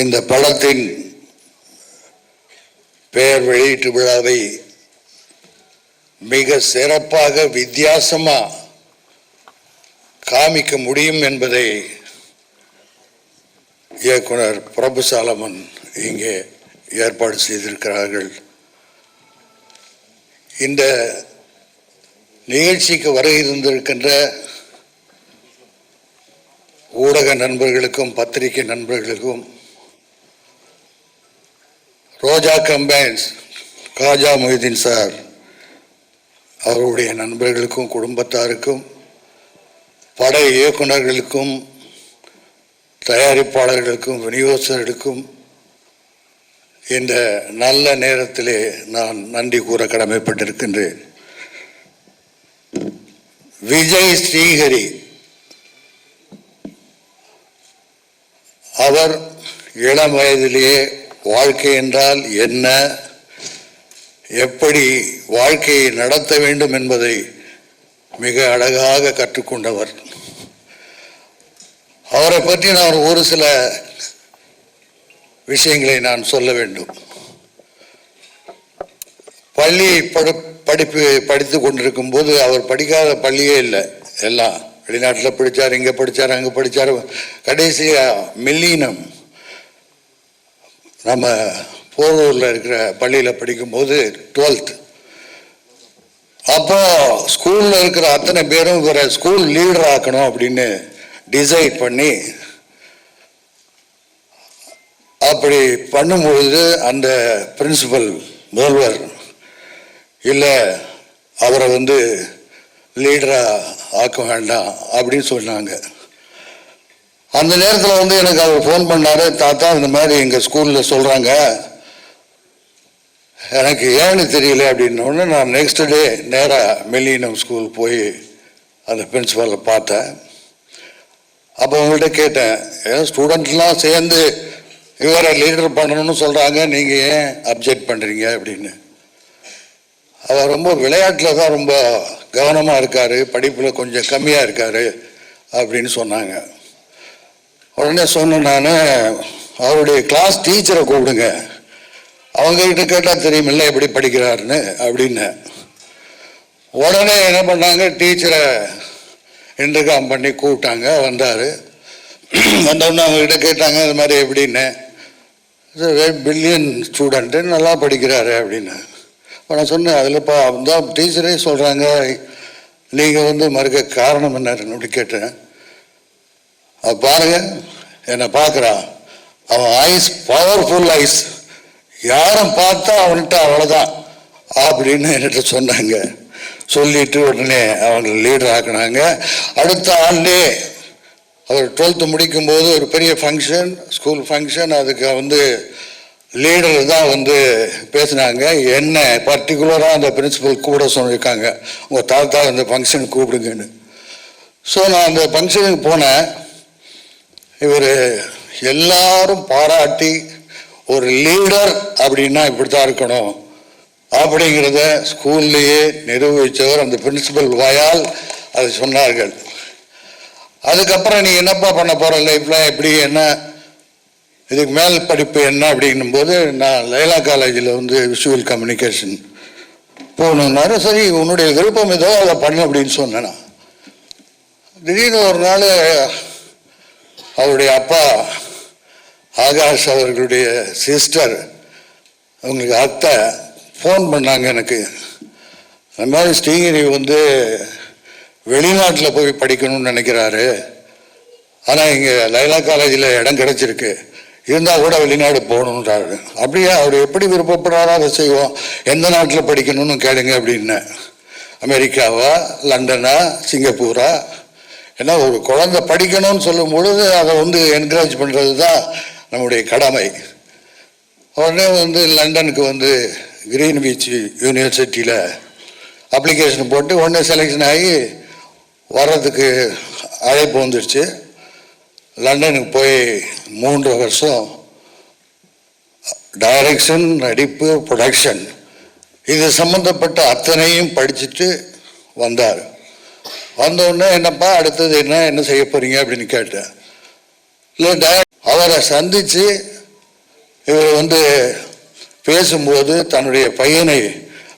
இந்த படத்தின் பெயர் வெளியீட்டு விழாவை மிக சிறப்பாக வித்தியாசமா காமிக்க முடியும் என்பதை இயக்குனர் பிரபு சாலமன் இங்கே ஏற்பாடு செய்திருக்கிறார்கள். இந்த நிகழ்ச்சிக்கு வர இருந்திருக்கின்ற ஊடக நண்பர்களுக்கும் பத்திரிகை நண்பர்களுக்கும் ரோஜா கம்பைன்ஸ் காஜா மொஹிதீன் சார் அவருடைய நண்பர்களுக்கும் குடும்பத்தாருக்கும் பட இயக்குனர்களுக்கும் தயாரிப்பாளர்களுக்கும் விநியோகஸ்தர்களுக்கும் இந்த நல்ல நேரத்திலே நான் நன்றி கூற கடமைப்பட்டிருக்கின்றேன். விஜய் ஸ்ரீஹரி அவர் இளம் வயதிலேயே வாழ்க்கை என்றால் என்ன? எப்படி வாழ்க்கையை நடத்த வேண்டும் என்பதை மிக அழகாக கற்றுக்கொண்டவர். அவரை பற்றி நான் ஒரு சில விஷயங்களை நான் சொல்ல வேண்டும். பள்ளி படு படிப்பு படித்து கொண்டிருக்கும் போது அவர் படிக்காத பள்ளியே இல்லை. எல்லாம் வெளிநாட்டில் படித்தார் இங்கே படித்தார் அங்கே படித்தார் கடைசியாக மில்லினம். நம்ம போரூரில் இருக்கிற பள்ளியில் படிக்கும்போது டுவெல்த் அப்போ ஸ்கூலில் இருக்கிற அத்தனை பேரும் இவரை ஸ்கூல் லீடர் ஆக்கணும் அப்படின்னு டிசைட் பண்ணி அப்படி பண்ணும்பொழுது அந்த பிரின்சிபல் முதல்வர் இல்லை அவரை வந்து லீடராக ஆக்க வேண்டாம் அப்படின்னு சொன்னாங்க. அந்த நேரத்தில் வந்து எனக்கு அவர் ஃபோன் பண்ணார் தாத்தா இந்த மாதிரி எங்கள் ஸ்கூலில் சொல்கிறாங்க எனக்கு ஏன்னு தெரியல அப்படின்னோடனே நான் நெக்ஸ்ட் டே நேராக மெல்லினம் ஸ்கூல் போய் அந்த பிரின்சிபாலை பார்த்தேன். அப்போ உங்கள்கிட்ட கேட்டேன் ஏன் ஸ்டூடெண்ட்லாம் சேர்ந்து இவரை லீடர் பண்ணணும்னு சொல்கிறாங்க நீங்கள் ஏன் அப்ஜெக்ட் பண்ணுறீங்க அப்படின்னு. அவர் ரொம்ப விளையாட்டில் தான் ரொம்ப கவனமாக இருக்கார் படிப்பில் கொஞ்சம் கம்மியாக இருக்கார் அப்படின்னு சொன்னாங்க. உடனே சொன்னேன் நான் அவருடைய கிளாஸ் டீச்சரை கூப்பிடுங்க. அவங்ககிட்ட கேட்டால் தெரியுமில்ல எப்படி படிக்கிறாருன்னு அப்படின்னு. உடனே என்ன பண்ணாங்க டீச்சரை இன்டர்காம் பண்ணி கூப்பிட்டாங்க வந்தார். வந்தோடனே அவங்ககிட்ட கேட்டாங்க இது மாதிரி எப்படின்னு? பில்லியன் ஸ்டூடெண்ட்டு நல்லா படிக்கிறாரு அப்படின்னு. நான் சொன்னேன் அதில் இப்போ தான் டீச்சரே சொல்கிறாங்க நீங்கள் வந்து மறுக்க காரணம் என்னன்னு அப்படி கேட்டேன். அது பாருங்க என்னை பார்க்குறான். அவன் ஐஸ் பவர்ஃபுல் ஐஸ் யாரும் பார்த்தா அவன்கிட்ட அவ்வளோதான் அப்படின்னு என்கிட்ட சொன்னாங்க. சொல்லிட்டு உடனே அவங்க லீடர் ஆக்குனாங்க. அடுத்த ஆண்டே அவர் டுவெல்த்து முடிக்கும்போது ஒரு பெரிய ஃபங்க்ஷன் ஸ்கூல் ஃபங்க்ஷன் அதுக்கு வந்து லீடர் தான் வந்து பேசினாங்க. என்ன பர்டிகுலராக அந்த பிரின்சிபல் கூட சொல்லியிருக்காங்க. உங்கள் தாத்தா இந்த ஃபங்க்ஷனுக்கு கூப்பிடுங்கன்னு. ஸோ நான் அந்த ஃபங்க்ஷனுக்கு போனேன். இவர் எல்லாரும் பாராட்டி ஒரு லீடர் அப்படின்னா இப்படி தான் இருக்கணும். அப்படிங்கிறத ஸ்கூல்லையே நிரூபித்தவர் அந்த பிரின்சிபல் வாயால் அதை சொன்னார்கள். அதுக்கப்புறம் நீ என்னப்பா பண்ண போகிற லைஃப்பில் எப்படி என்ன? இதுக்கு மேல் படிப்பு என்ன? அப்படின்னும் போது நான் லைலா காலேஜில் வந்து விஷுவல் கம்யூனிகேஷன் போகணுன்னாரு. சரி உன்னுடைய விருப்பம் ஏதோ அதை பண்ணு அப்படின்னு சொன்னேன் நான். திடீர்னு ஒரு நாள் அவருடைய அப்பா ஆகாஷ் அவர்களுடைய சிஸ்டர் அவங்களுக்கு அத்தை ஃபோன் பண்ணாங்க எனக்கு. அந்த மாதிரி ஸ்ரீகிரி வந்து வெளிநாட்டில் போய் படிக்கணும்னு நினைக்கிறாரு. ஆனால் இங்கே லைலா காலேஜில் இடம் கிடச்சிருக்கு. இருந்தால் கூட வெளிநாடு போகணுன்றாரு அப்படியே அவர் எப்படி விருப்பப்படுறாரோ அதை செய்வோம். எந்த நாட்டில் படிக்கணும்னு கேளுங்க அப்படின்னு. அமெரிக்காவா லண்டனா சிங்கப்பூரா ஏன்னா ஒரு குழந்தை படிக்கணும்னு சொல்லும் பொழுது அதை வந்து என்கரேஜ் பண்ணுறது தான் நம்முடைய கடமை. உடனே வந்து லண்டனுக்கு வந்து கிரீன் பீச் யூனிவர்சிட்டியில் அப்ளிகேஷன் போட்டு உடனே செலெக்ஷன் ஆகி வர்றதுக்கு அழைப்பு வந்துடுச்சு லண்டனுக்கு போய் மூன்று வருஷம் டைரக்ஷன் நடிப்பு ப்ரொடக்ஷன் இது சம்மந்தப்பட்ட அத்தனையும் படிச்சுட்டு வந்தார். வந்தோடனே என்னப்பா அடுத்தது என்ன என்ன செய்ய போறீங்க அப்படின்னு கேட்டேன். இல்லை அவரை சந்தித்து இவர் வந்து பேசும்போது தன்னுடைய பையனை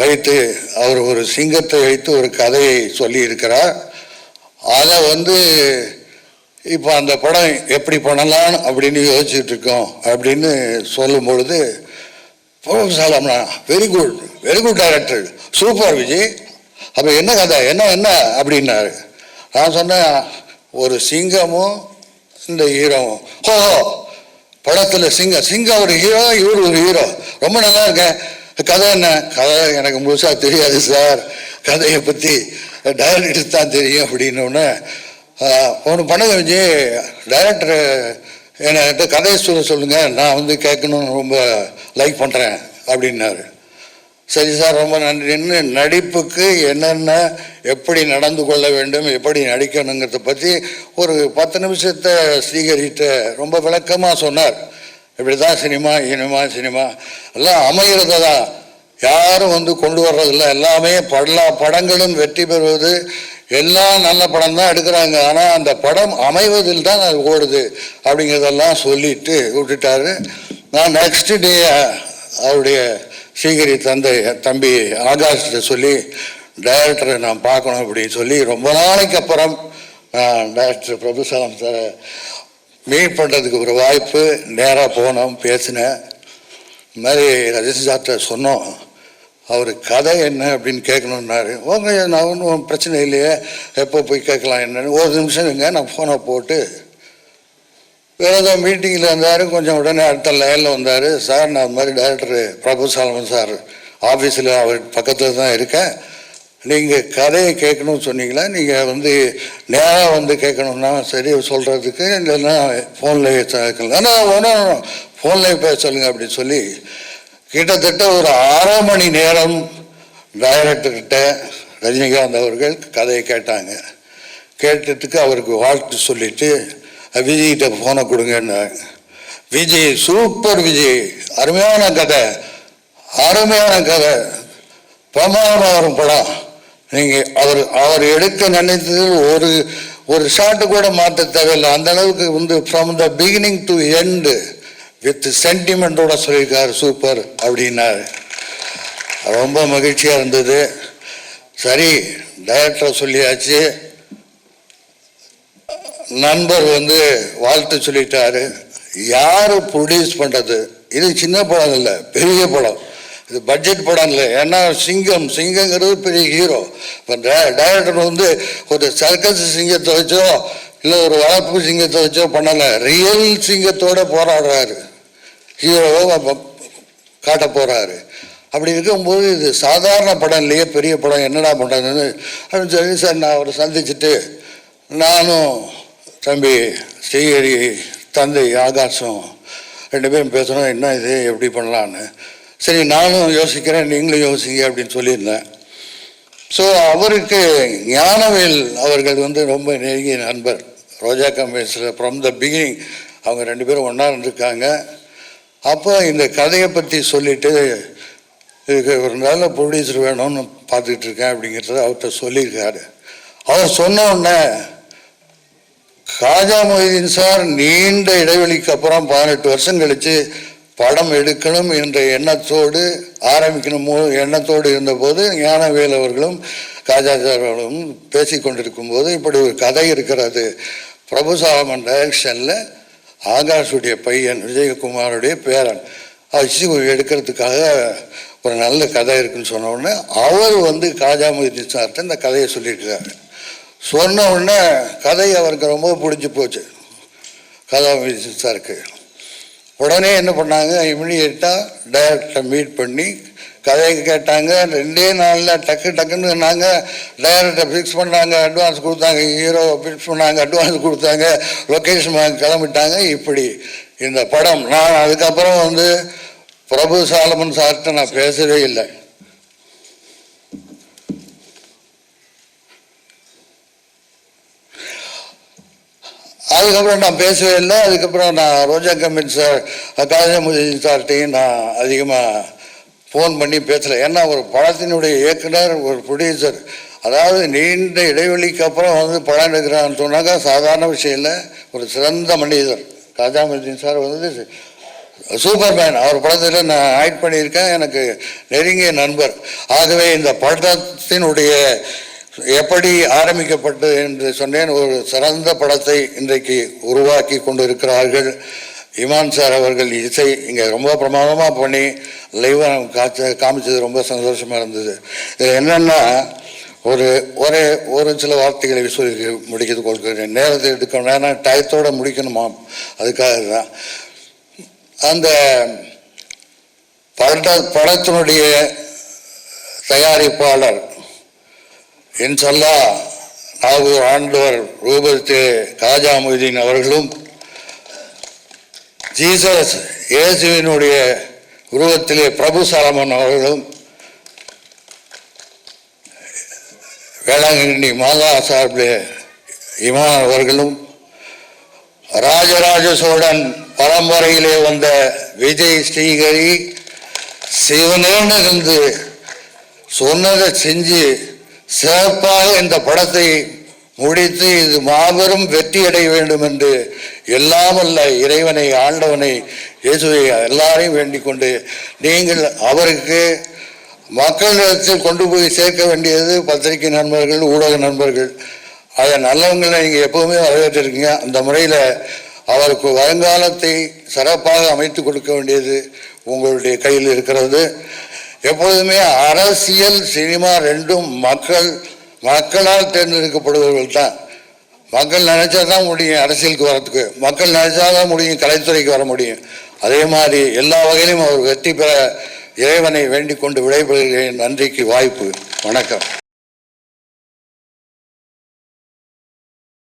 வைத்து அவர் ஒரு சிங்கத்தை வைத்து ஒரு கதையை சொல்லியிருக்கிறார். அதை வந்து இப்போ அந்த படம் எப்படி பண்ணலாம் அப்படின்னு யோசிச்சுட்டு இருக்கோம் அப்படின்னு சொல்லும் பொழுது சாலம்னா very good very good director super Vijay. அப்போ என்ன கதை? என்ன என்ன? அப்படின்னாரு. நான் சொன்னேன் ஒரு சிங்கமும் இந்த ஹீரோவும். ஹோ படத்தில் சிங்கம் சிங்கம் ஒரு ஹீரோ இவர் ஒரு ஹீரோ. ரொம்ப நல்லா இருக்கேன் கதை என்ன? கதை எனக்கு முழுசாக தெரியாது சார். கதையை பற்றி டைரக்டர் தான் தெரியும் அப்படின்னோடனே ஒன்று பண்ணுங்க விஜய். டைரக்டர் என்கிட்ட கதையை சொல்ல சொல்லுங்கள் நான் வந்து கேட்கணும்னு ரொம்ப லைக் பண்ணுறேன் அப்படின்னாரு. சரி சார் ரொம்ப நன்றின்னு நடிப்புக்கு என்னென்ன எப்படி நடந்து கொள்ள வேண்டும் எப்படி நடிக்கணுங்கிறத பற்றி ஒரு பத்து நிமிஷத்தை ஸ்ரீகரிட்ட ரொம்ப விளக்கமாக சொன்னார். இப்படி தான் சினிமா இனிமா சினிமா. எல்லாம் அமைகிறது தான் யாரும் வந்து கொண்டு வர்றதில்ல. எல்லாமே படலா படங்களும் வெற்றி பெறுவது. எல்லாம் நல்ல படம் தான் எடுக்கிறாங்க. ஆனால் அந்த படம் அமைவதில் தான் அது ஓடுது அப்படிங்கிறதெல்லாம் சொல்லிட்டு விட்டுட்டாரு. நான் நெக்ஸ்ட் டே அவருடைய ஸ்ரீகிரி தந்தை தம்பி ஆகாஷ்கிட்ட சொல்லி டைரக்டரை நான் பார்க்கணும் அப்படின்னு சொல்லி ரொம்ப நாளைக்கு அப்புறம் நான் டைரக்டர் பிரபுசாலம் சாரை மீட் பண்ணுறதுக்கு ஒரு வாய்ப்பு நேராக போனோம் பேசினேன். இந்த மாதிரி ரஜினி சார்கிட்ட சொன்னோம். அவர் கதை என்ன? அப்படின்னு கேட்கணுன்னாரு ஓங்க நான் ஒன்றும் பிரச்சனை இல்லையே எப்போ போய் கேட்கலாம் என்னன்னு? ஒரு நிமிஷம் இருங்க நான் ஃபோனை போட்டு வேறு ஏதோ மீட்டிங்கில் இருந்தார் கொஞ்சம் உடனே அடுத்த லைனில் வந்தார். சார் நான் இந்த மாதிரி டைரக்டர் பிரபு சாலமன் சார் ஆஃபீஸில் அவர் பக்கத்தில் தான் இருக்கேன். நீங்கள் கதையை கேட்கணும்னு சொன்னீங்களா? நீங்கள் வந்து நேராக வந்து கேட்கணும்னா சரி சொல்கிறதுக்கு இல்லைன்னா ஃபோன்லேயே கேட்கலாம். ஆனால் ஒன்றும் ஃபோன்லேயே பேச சொல்லுங்க அப்படின்னு சொல்லி கிட்டத்தட்ட ஒரு அரை மணி நேரம் டைரக்டர்கிட்ட ரஜினிகாந்த் அவர்கள் கதையை கேட்டாங்க. கேட்டதுக்கு அவருக்கு வாழ்த்து சொல்லிவிட்டு விஜய்கிட்ட ஃபோனை கொடுங்கன்னு. விஜய் சூப்பர் விஜய். அருமையான கதை. அருமையான கதை. பிரமாதமாக வரும் படம். நீங்கள் அவர் அவர் எடுக்க நினைத்தது ஒரு ஒரு ஷாட்டு கூட மாற்ற தேவையில்லை. அந்த அளவுக்கு வந்து from the beginning to end with சென்டிமெண்ட்டோட சொல்லியிருக்கார் சூப்பர் அப்படின்னாரு. ரொம்ப மகிழ்ச்சியாக இருந்தது. சரி டைரக்டரை சொல்லியாச்சு. நண்பர் வந்து வாழ்த்து சொல்லிட்டாரு. யார் ப்ரொடியூஸ் பண்ணுறது இது சின்ன படம் இல்லை பெரிய படம். இது பட்ஜெட் படம் இல்லை. ஏன்னா சிங்கம் சிங்கங்கிறது பெரிய ஹீரோ இப்போ டைரக்டர் வந்து ஒரு சர்க்கஸ் சிங்கத்தை வச்சோ இல்லை ஒரு வளர்ப்பு சிங்கத்தை வச்சோ பண்ணலை. ரியல் சிங்கத்தோட போராடுறாரு. ஹீரோவை காட்ட போகிறாரு அப்படி இருக்கும்போது இது சாதாரண படம் இல்லையே பெரிய படம். என்னடா பண்ணுறதுன்னு அப்படின்னு சொல்லி சார் நான் அவரை சந்திச்சுட்டு நானும் தம்பி ஸ்ரீஹரி தந்தை ஆகாசம் ரெண்டு பேரும் பேசணும் என்ன இது எப்படி பண்ணலான்னு சரி நானும் யோசிக்கிறேன் நீங்களும் யோசிங்க அப்படின்னு சொல்லியிருந்தேன். ஸோ அவருக்கு ஞானவேல் அவர்கள் வந்து ரொம்ப நெருங்கிய நண்பர். ரோஜா கம்பெனிஸில் ஃப்ரம் த பிகினிங் அவங்க ரெண்டு பேரும் ஒன்றா இருந்திருக்காங்க. அப்போ இந்த கதையை பற்றி சொல்லிட்டு இதுக்கு ஒரு நல்ல ப்ரொடியூசர் வேணும்னு பார்த்துக்கிட்டு இருக்கேன் அப்படிங்கிறத அவர்கிட்ட சொல்லியிருக்காரு. அவர் சொன்ன உடனே காஜா மொய்தீன் சார் நீண்ட இடைவெளிக்கு அப்புறம் பதினெட்டு வருஷம் கழித்து படம் எடுக்கணும் என்ற எண்ணத்தோடு ஆரம்பிக்கணும் எண்ணத்தோடு இருந்தபோது ஞானவேல் அவர்களும் காஜா சார் அவர்களும் பேசி கொண்டிருக்கும் போது இப்படி ஒரு கதை இருக்கிறது. பிரபுசாலமன் டைரக்ஷனில் ஆகாஷுடைய பையன் விஜயகுமாருடைய பேரன். வச்சு எடுக்கிறதுக்காக ஒரு நல்ல கதை இருக்குன்னு சொன்ன உடனே அவர் வந்து காஜா மொய்தீன் சார்கிட்ட இந்த கதையை சொல்லியிருக்காரு சொன்ன உடனே கதை அவருக்கு ரொம்ப பிடிச்சி போச்சு. கதா சாருக்கு உடனே என்ன பண்ணாங்க? இமீடியட்டாக டைரக்டரை மீட் பண்ணி கதையை கேட்டாங்க. ரெண்டே நாளில் டக்கு டக்குன்னு நாங்கள் டைரக்டரை ஃபிக்ஸ் பண்ணாங்க. அட்வான்ஸ் கொடுத்தாங்க. ஹீரோ ஃபிக்ஸ் பண்ணாங்க. அட்வான்ஸ் கொடுத்தாங்க. லொக்கேஷன் கிளம்பிட்டாங்க. இப்படி இந்த படம். நான் அதுக்கப்புறம் வந்து பிரபு சாலமன் சார்கிட்ட நான் பேசவே இல்லை. அதுக்கப்புறம் நான் பேசவே இல்லை. அதுக்கப்புறம் நான் ரோஜா கம்பெனி சார் காலேஜ் சார்கிட்டையும் நான் அதிகமாக ஃபோன் பண்ணி பேசலை. ஏன்னா ஒரு படத்தினுடைய இயக்குனர் ஒரு ப்ரொடியூசர் அதாவது நீண்ட இடைவெளிக்கு அப்புறம் வந்து படம் எடுக்கிறான்னு சொன்னாக்கா சாதாரண விஷயம் இல்லை. ஒரு சிறந்த மனிதர். காஜாமுதீன் சார் வந்து சூப்பர்மேன். அவர் படத்தில் நான் ஆக்ட் பண்ணியிருக்கேன். எனக்கு நெருங்கிய நண்பர். ஆகவே இந்த படத்தினுடைய எப்படி ஆரம்பிக்கப்பட்டது என்று சொன்னேன் ஒரு சிறந்த படத்தை இன்றைக்கு உருவாக்கி கொண்டிருக்கிறார்கள். இமான் சார் அவர்கள் இசை இங்கே ரொம்ப பிரமாதமாக பண்ணி லைவாக காய்ச்ச காமிச்சது ரொம்ப சந்தோஷமாக இருந்தது. இது என்னென்னா ஒரு ஒரே ஒரு சில வார்த்தைகளை சொல்லி முடிக்கிறது கொடுக்குறேன். நேரத்தை எடுக்கணும் ஏன்னா டயத்தோடு முடிக்கணுமா? அதுக்காக தான். அந்த பட படத்தினுடைய தயாரிப்பாளர் இன்சல்லா நாகூர் ஆண்டவர் ரூபத்து காஜா மொய்தீன் அவர்களும் ஜீசஸ் இயேசுவினுடைய உருவத்திலே பிரபு சாலமன் அவர்களும் வேளாங்கண்ணி மாதா சார்பிலே இமான் அவர்களும் ராஜராஜ சோழன் பரம்பரையிலே வந்த விஜய் ஸ்ரீகரி சிவனேன்னு இருந்து சொன்னதை செஞ்சு சிறப்பாக இந்த படத்தை முடித்து இது மாபெரும் வெற்றி அடைய வேண்டும் என்று எல்லாம் அல்ல இறைவனை ஆண்டவனை இயேசுவை எல்லாரையும் வேண்டிக் கொண்டு நீங்கள் அவருக்கு மக்களிடத்தில் கொண்டு போய் சேர்க்க வேண்டியது பத்திரிகை நண்பர்கள் ஊடக நண்பர்கள். அதை நல்லவங்களை நீங்கள் எப்போவுமே வரவேற்றிருக்கீங்க. அந்த முறையில் அவருக்கு வருங்காலத்தை சிறப்பாக அமைத்து கொடுக்க வேண்டியது உங்களுடைய கையில் இருக்கிறது. எப்பொழுதுமே அரசியல் சினிமா ரெண்டும் மக்கள் மக்களால் தேர்ந்தெடுக்கப்படுபவர்கள் தான் மக்கள் நினைச்சா தான் முடியும் அரசியலுக்கு வரத்துக்கு. மக்கள் நினைச்சா தான் முடியும் கலைத்துறைக்கு வர முடியும். அதே மாதிரி எல்லா வகையிலும் அவர் வெற்றி பெற இறைவனை வேண்டிக் கொண்டு விடைபெறுகிறேன். நன்றிக்கு வாய்ப்பு. வணக்கம்.